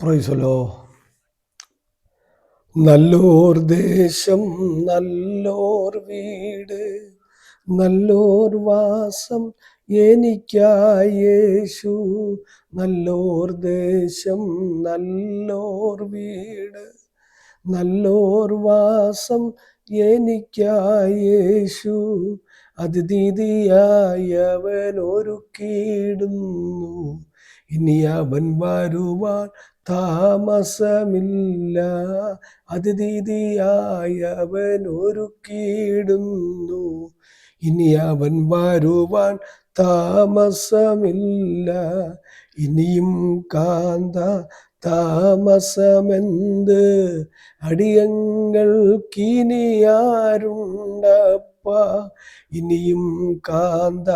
പ്രൈസലോ നല്ലോർ ദേശം നല്ലോർ വീട് നല്ലോർ വാസം എനിക്കായേശു നല്ലോർ ദേശം നല്ലോർ വീട് നല്ലോർ വാസം എനിക്കായേശു അതിഥിതിയായവൻ ഇനി അവൻ വരുവാൻ താമസമില്ല. അതിഥിതിയായ അവൻ ഒരുക്കിയിടുന്നു. ഇനി അവൻ വരുവാൻ താമസമില്ല. ഇനിയും കാന്ത താമസമെന്ത്? അടിയങ്ങൾക്കിനിയാരുണ്ടപ്പ ഇനിയും കാന്ത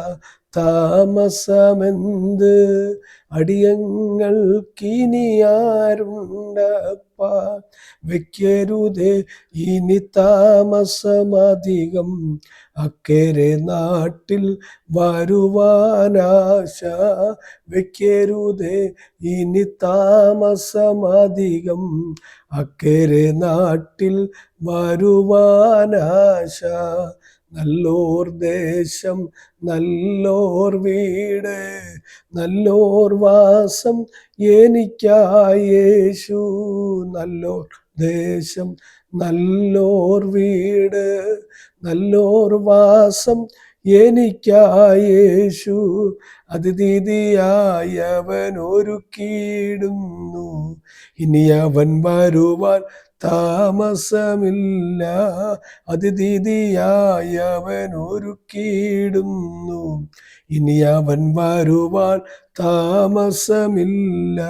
താമസമെന്ത്? അടിയങ്ങൾക്കിനിയാരുണ്ടപ്പ വെക്കരുതേ ഇനി താമസമധികം. അക്കരെ നാട്ടിൽ വരുവാനാശ. വെക്കരുതേ ഇനി താമസമധികം. അക്കരെ നാട്ടിൽ വരുവാനാശ. നല്ലോർ ദേശം നല്ലോർ വീട് നല്ലോർ വാസം എനിക്കായേശു നല്ലോർ ദേശം നല്ലോർ വീട് നല്ലോർ വാസം എനിക്കായി യേശു അതിഥിയായി അവൻ ഒരുക്കിയിടുന്നു ഇനി അവൻ വരുവാൻ താമസമില്ല. അതിഥിയായി അവൻ ഒരുക്കിയിടുന്നു ഇനി അവൻ വരുവാൻ താമസമില്ല.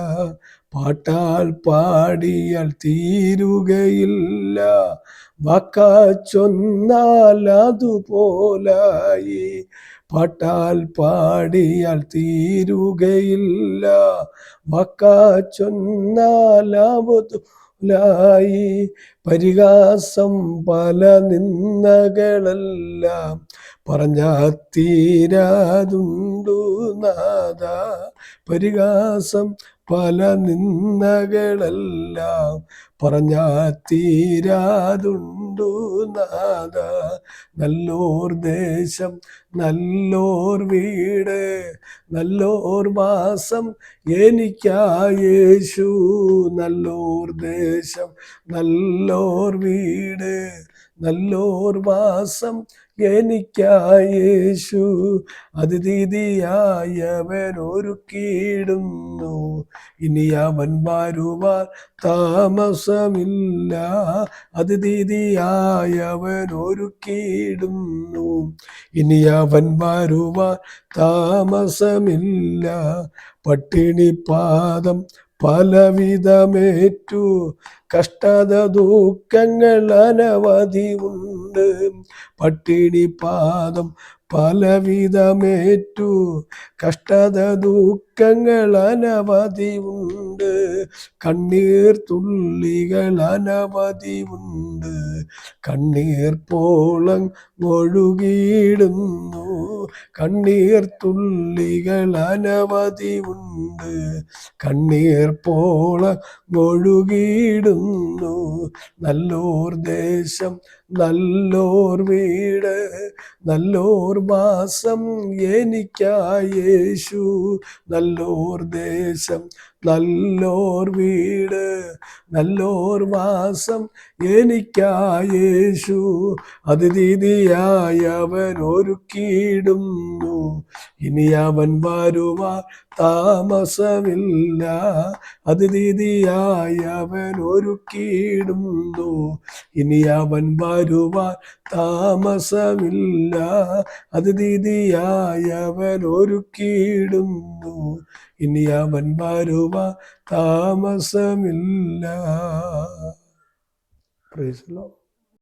പാട്ടാൽ പാടിയാൽ തീരുകയില്ല. വാക്കാ ചൊന്നാൽ അതുപോലായി. പാട്ടാൽ പാടിയാൽ തീരുകയില്ല. വാക്കാ ചൊന്നാൽ ലായി പരിഹാസം പല നിന്നകളെല്ലാം പറഞ്ഞ തീരാതുണ്ടു നാദ പരിഹാസം പല നിന്ദകളെല്ലാം പറഞ്ഞാ തീരാതുണ്ടു നാദ നല്ലോർ ദേശം നല്ലോർ വീട് നല്ലോർ മാസം എനിക്കായേശു നല്ലോർ ദേശം നല്ലോർ വീട് നല്ലോർ വാസം ഗനിക്കായേശു അതിഥിയായി അവൻ ഒരുക്കിയിടുന്നു ഇനി അവൻ വരുവാൻ താമസമില്ല. അതിഥിയായി അവൻ ഒരുക്കിയിടുന്നു ഇനി അവൻ വരുവാൻ താമസമില്ല. പട്ടിണി പാദം പലവിധമേറ്റു കഷ്ടത ദുഃഖങ്ങൾ അനവധി ഉണ്ട്. പട്ടിണി പാദം പലവിധമേറ്റു കഷ്ടത ദുഃഖങ്ങൾ അനവധി ഉണ്ട്. കണ്ണീർ തുള്ളികൾ അനവധി ഉണ്ട്. കണ്ണീർ പോളം ഒഴുകിയിടുന്നു. കണ്ണീർ തുള്ളികൾ അനവധി ഉണ്ട്. കണ്ണീർ പോളം ഒഴുകിയിടുന്നു. നല്ലോർ ദേശം നല്ലോർ വീട് നല്ലോർ മാസം എനിക്കായി യേശു. നല്ലോർ ദേശം നല്ലോർ വീട് നല്ലോർ മാസം എനിക്കായി യേശു. ഒരുക്കിയിടുന്നു. ഇനി അവൻ വരുവാൻ താമസമില്ല. അതിഥിയായി അവൻ ഒരുക്കിയിടുന്നു. ഇനി അവൻ വരുവാൻ താമസമില്ല. അതിഥിയായി ഒരു ഒരുക്കിയിടുന്നു ഇനി അവൻ വരുവാൻ താമസമില്ല. പ്രൈസ്